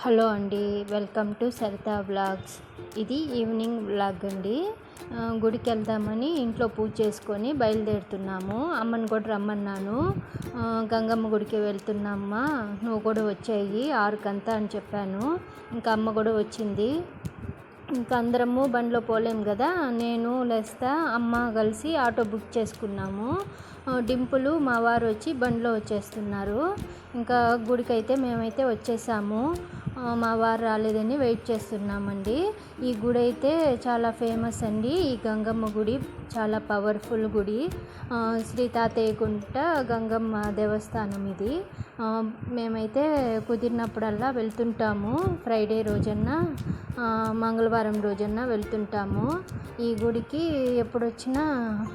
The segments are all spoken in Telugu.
హలో అండి వెల్కమ్ టు సరితా వ్లాగ్స్. ఇది ఈవినింగ్ వ్లాగ్ అండి. గుడికి వెళ్దామని ఇంట్లో పూజ చేసుకొని బయలుదేరుతున్నాము. అమ్మని కూడా రమ్మన్నాను. గంగమ్మ గుడికి వెళ్తున్నామ్మా. నువ్వు కూడా వచ్చాయి ఆరుకంతా అని చెప్పాను. ఇంకా అమ్మ కూడా వచ్చింది. ఇంకా అందరము బండిలో పోలేం కదా. నేను లేస్తా అమ్మ కలిసి ఆటో బుక్ చేసుకున్నాము. డింపులు మా వారు వచ్చి బండిలో వచ్చేస్తున్నారు. ఇంకా గుడికైతే మేమైతే వచ్చేసాము. మా వారు రాలేదని వెయిట్ చేస్తున్నామండి. ఈ గుడి అయితే చాలా ఫేమస్ అండి. ఈ గంగమ్మ గుడి చాలా పవర్ఫుల్ గుడి. శ్రీ తాతయ్య గుంట గంగమ్మ దేవస్థానం ఇది. మేమైతే కుదిరినప్పుడల్లా వెళ్తుంటాము. ఫ్రైడే రోజన్న మంగళవారం రోజన్న వెళ్తుంటాము. ఈ గుడికి ఎప్పుడొచ్చినా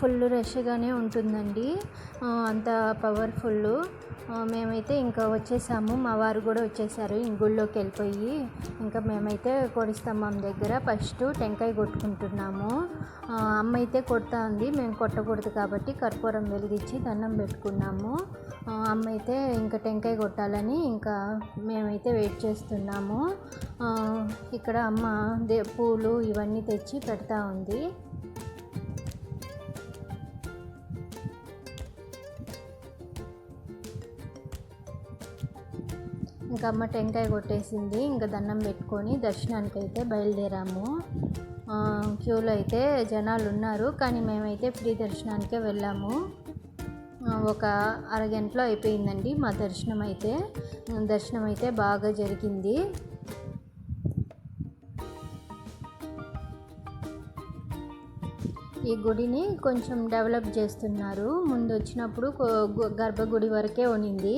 ఫుల్ రష్గానే ఉంటుందండి. అంత పవర్ఫుల్. మేమైతే ఇంకా వచ్చేసాము. మా వారు కూడా వచ్చేసారు ఇంగుళ్ళోకి వెళ్ళిపోయి. ఇంకా మేమైతే కోడి దగ్గర ఫస్ట్ టెంకాయ కొట్టుకుంటున్నాము. అమ్మ అయితే కొడతా ఉంది మేము కొట్టకూడదు కాబట్టి కర్పూరం వెలిగించి దండం పెట్టుకున్నాము. అమ్మ అయితే ఇంకా టెంకాయ కొట్టాలని ఇంకా మేమైతే వెయిట్ చేస్తున్నాము. ఇక్కడ అమ్మ దే పూలు ఇవన్నీ తెచ్చి పెడతా ఉంది. ఇంకా అమ్మ టెంకాయ కొట్టేసింది. ఇంకా దండం పెట్టుకొని దర్శనానికి అయితే బయలుదేరాము క్యూలో అయితే జనాలు ఉన్నారు కానీ మేమైతే ఫ్రీ దర్శనానికే వెళ్ళాము. ఒక అరగంటలో అయిపోయిందండి మా దర్శనం అయితే దర్శనం అయితే బాగా జరిగింది. ఈ గుడిని కొంచెం డెవలప్ చేస్తున్నారు. ముందు వచ్చినప్పుడు గర్భగుడి వరకే ఉనింది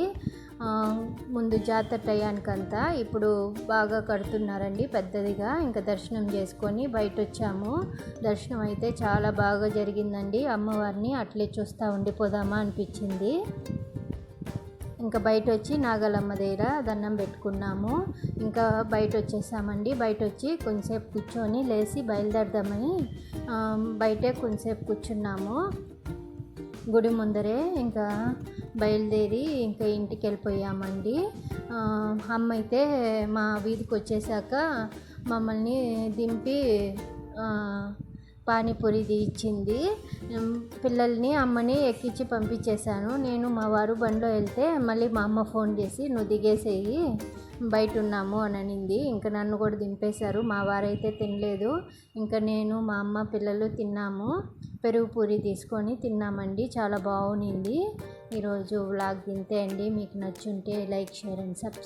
ముందు జాతర టయానికంతా ఇప్పుడు బాగా కడుతున్నారండి పెద్దదిగా. ఇంకా దర్శనం చేసుకొని బయట వచ్చాము దర్శనం అయితే చాలా బాగా జరిగిందండి. అమ్మవారిని అట్లే చూస్తూ ఉండిపోదామా అనిపించింది. ఇంకా బయట వచ్చి నాగలమ్మ దగ్గర దండం పెట్టుకున్నాము. ఇంకా బయట వచ్చేసామండి బయట వచ్చి కొంచెంసేపు కూర్చొని లేచి బయలుదేరదామని బయటే కొంచెంసేపు కూర్చున్నాము. గుడి ముందరే ఇంకా బయలుదేరి ఇంకా ఇంటికి వెళ్ళిపోయామండి. అమ్మ అయితే మా వీధికి వచ్చేసాక మమ్మల్ని దింపి పానీపూరి ఇచ్చింది పిల్లల్ని అమ్మని ఎక్కించి పంపించేశాను. నేను మా వారు బండిలో వెళ్తే మళ్ళీ మా అమ్మ ఫోన్ చేసి నువ్వు దిగేసేయి బయట ఉన్నాము అని అనింది. ఇంకా నన్ను కూడా దింపేశారు. మా వారైతే తినలేదు. ఇంకా నేను మా అమ్మ పిల్లలు తిన్నాము. పెరుగు పూరి తీసుకొని తిన్నామండి. చాలా బాగుంది ఈరోజు వ్లాగ్ ఇంతే అండి. మీకు నచ్చుంటే లైక్ షేర్ అండ్ సబ్స్క్రైబ్